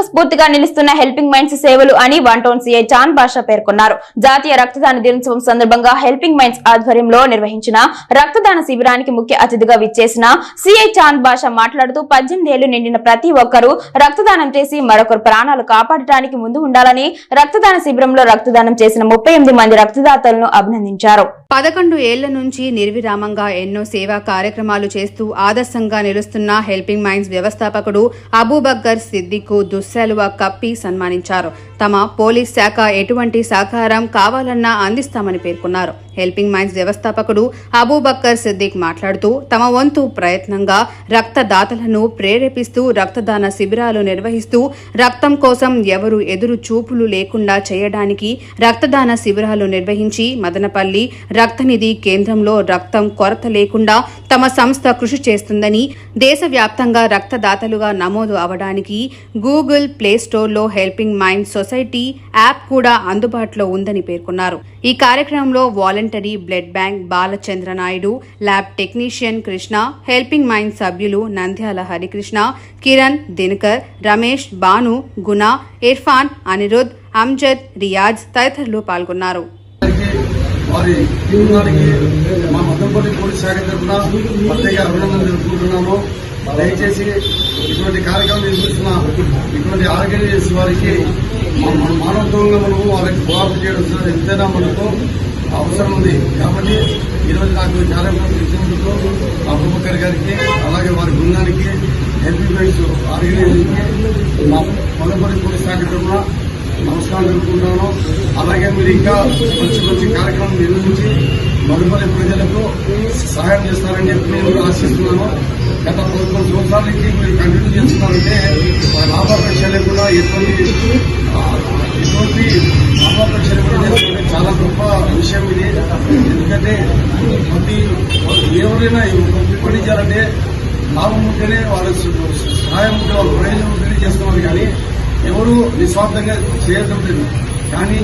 యువతకు స్ఫూర్తిగా నిలుస్తున్న helping minds సేవలు అని one town CI Chan Basha పేర్కొన్నారు. జాతీయ రక్తదాన దినోత్సవం సందర్భంగా హెల్పింగ్ మైండ్స్ ఆధ్వర్యంలో నిర్వహించిన రక్తదాన శిబిరానికి ముఖ్య అతిథిగా విచ్చేసిన సీఐ చాంద్ బాషా మాట్లాడుతూ పద్దెనిమిదేళ్ళు నిండిన ప్రతి ఒక్కరూ రక్తదానం చేసి మరొకరు ప్రాణాలు కాపాడటానికి ముందు ఉండాలని రక్తదాన శిబిరంలో రక్తదానం చేసిన ముప్పై మంది రక్తదాతలను అభినందించారు. పదకొండు ఏళ్ళ నుంచి నిర్విరామంగా ఎన్నో సేవా కార్యక్రమాలు చేస్తూ ఆదర్శంగా నిలుస్తున్న హెల్పింగ్ మైండ్స్ వ్యవస్థాపకుడు అబూబక్కర్ సిద్దికు దుస్ దుస్సెలువ కప్పి సన్మానించారు. తమ పోలీస్ శాఖ ఎటువంటి సహకారం కావాలన్నా అందిస్తామని పేర్కొన్నారు. హెల్పింగ్ మైండ్స్ వ్యవస్థాపకుడు అబూబక్కర్ సిద్దిక్ మాట్లాడుతూ తమ వంతు ప్రయత్నంగా రక్తదాతలను ప్రేరేపిస్తూ రక్తదాన శిబిరాలు నిర్వహిస్తూ రక్తం కోసం ఎవరు ఎదురు చూపులు లేకుండా చేయడానికి రక్తదాన శిబిరాలు నిర్వహించి మదనపల్లి రక్తనిధి కేంద్రంలో రక్తం కొరత లేకుండా తమ సంస్థ కృషి చేస్తుందని దేశవ్యాప్తంగా రక్తదాతలుగా నమోదు అవడానికి Google ప్లేస్టోర్లో helping mind society society app కూడా అందుబాటులో ఉందని పేర్కొన్నారు. ఈ కార్యక్రమంలో voluntary blood bank Balachandra Naidu lab technician Krishna helping mind సభ్యులు నంద్యాల హరికృష్ణ కిరణ్ దినకర్ రమేష్ బాను గుణ ఇర్ఫాన్ అనిరుద్ అమ్జద్ రియాజ్ తదితరులు పాల్గొన్నారు. వారి బృందానికి మా మద్దంపల్లి పోలీస్ శాఖ తరఫున ప్రత్యేక అభినందనలు తెలుపుకుంటున్నాము. దయచేసి ఇటువంటి కార్యక్రమం నిర్వహిస్తున్న ఇటువంటి ఆర్గనైజర్స్ వారికి మానవత్వంగా మనము వాళ్ళకి కోఆపరేట్ చేయడం ఎంతైనా మనకు అవసరం ఉంది. కాబట్టి ఈరోజు నాకు చాలా కార్యక్రమం ఇచ్చినందుకు అబూబకర్ గారికి అలాగే వారి బృందానికి హెల్పింగ్ ఫ్రెండ్స్ ఆర్గనైజేషన్కి మా మల్లపల్లి పోలీస్ శాఖ తరఫున నమస్కారం తెలుపుకుంటాను అలాగే మీరు ఇంకా మంచి మంచి కార్యక్రమం నిర్వహించి మధుపల్లి ప్రజలకు సహాయం చేస్తారని చెప్పి నేను ఆశిస్తున్నాను. గత పదకొండు సంవత్సరాల నుంచి మీరు కంటిన్యూ చేస్తున్నారంటే ఎటువంటి ఆ, ఎటువంటి లాభాపేక్ష చాలా గొప్ప విషయం ఇది. ఎందుకంటే ప్రతి ఎవరైనా పని చేయాలంటే లాభం ఉంటేనే వాళ్ళ సహాయం ఉంటే వాళ్ళు ప్రయోజనం ఉంటేనే చేస్తున్నారు కానీ ఎవరు నిస్వార్థంగా చేయడం కానీ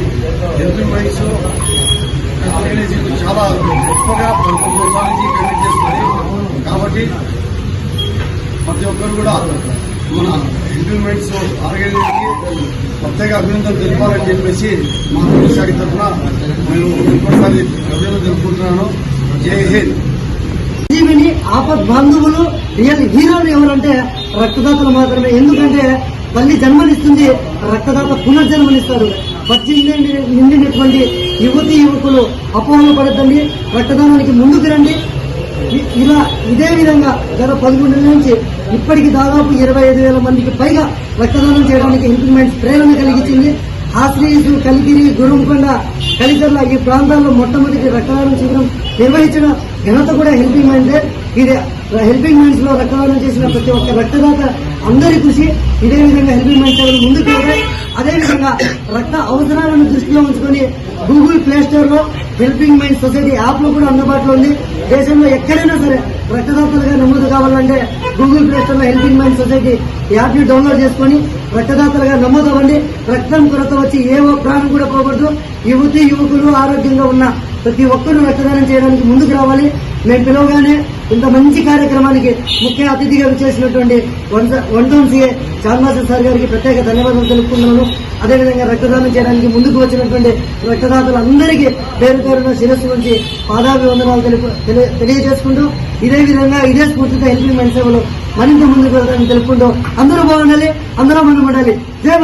హెల్పింగ్ మైండ్స్ ఆర్గనైజేషన్ చాలా గొప్పగా ప్రభుత్వానికి కండక్ట్ చేస్తుంది కాబట్టి ప్రతి ఒక్కరు కూడా మన హెల్పింగ్ మైండ్స్ ఆర్గనైజేషన్కి ప్రత్యేక అభినందనలు తెలపాలని చెప్పేసి మా పోలీస్ తరఫున నేను ఇంకోసారి అభినందనలు తెలుపుకుంటున్నాను. జై హింద్. జీవిని ఆపద్ బాంధవులు రియల్ హీరోలు ఎవరంటే రక్తదాతలు మాత్రమే. ఎందుకంటే తల్లి జన్మనిస్తుంది రక్తదాత పునర్జన్మనిస్తారు. పద్దెనిమిది నిండినటువంటి యువతి యువకులు అపోహలు పడద్దండి. రక్తదానానికి ముందుకు రండి. ఇలా ఇదే విధంగా గత పదకొండు నెలల నుంచి ఇప్పటికి దాదాపు ఇరవై ఐదు వేల మందికి పైగా రక్తదానం చేయడానికి ఇంప్లిమెంట్స్ ప్రేరణ కలిగించింది. ఆశ్రయిసు కలిగిరి గురుంకొండ కలిచర్ల ఈ ప్రాంతాల్లో మొట్టమొదటి రక్తదానం శిబిరం నిర్వహించిన ఘనత కూడా హెల్పింగ్ మైండ్దే ఇది హెల్పింగ్ మైండ్స్లో రక్తదానం చేసిన ప్రతి ఒక్క రక్తదాత అందరి కృషి. ఇదే విధంగా హెల్పింగ్ మైండ్స్ ముందుకు వెళ్తాయి అదేవిధంగా రక్త అవసరాలను దృష్టిలో ఉంచుకొని గూగుల్ ప్లే స్టోర్లో హెల్పింగ్ మైండ్ సొసైటీ యాప్లో కూడా అందుబాటులో ఉంది. దేశంలో ఎక్కడైనా సరే రక్తదాతలుగా నమోదు కావాలంటే గూగుల్ ప్లే స్టోర్లో హెల్పింగ్ మైండ్ సొసైటీ యాప్ని డౌన్లోడ్ చేసుకొని రక్తదాతలుగా నమోదు అవ్వండి. రక్తం కొరత వచ్చి ఏ ప్రాణం కూడా పోకూడదు. యువతి యువకులు ఆరోగ్యంగా ఉన్న ప్రతి ఒక్కరూ రక్తదానం చేయడానికి ముందుకు రావాలి. మేము పిలవగానే ఇంత మంచి కార్యక్రమానికి ముఖ్య అతిథిగా విచ్చేసినటువంటి one one town CA sir గారికి ప్రత్యేక ధన్యవాదాలు తెలుపుకుంటున్నాను. అదేవిధంగా రక్తదానం చేయడానికి ముందుకు వచ్చినటువంటి రక్తదాతలందరికీ పేరు పేరున శిరస్సు నుంచి పాదాభివందనాలు తెలుపు తెలియ- తెలియజేసుకుంటూ ఇదే విధంగా ఇదే స్ఫూర్తితో హెల్పింగ్ మెన్ సేవలు మరింత ముందుకు వెళ్తామని తెలుపుకుంటూ అందరూ బాగుండాలి అందరూ ముందు ఉండాలి జయ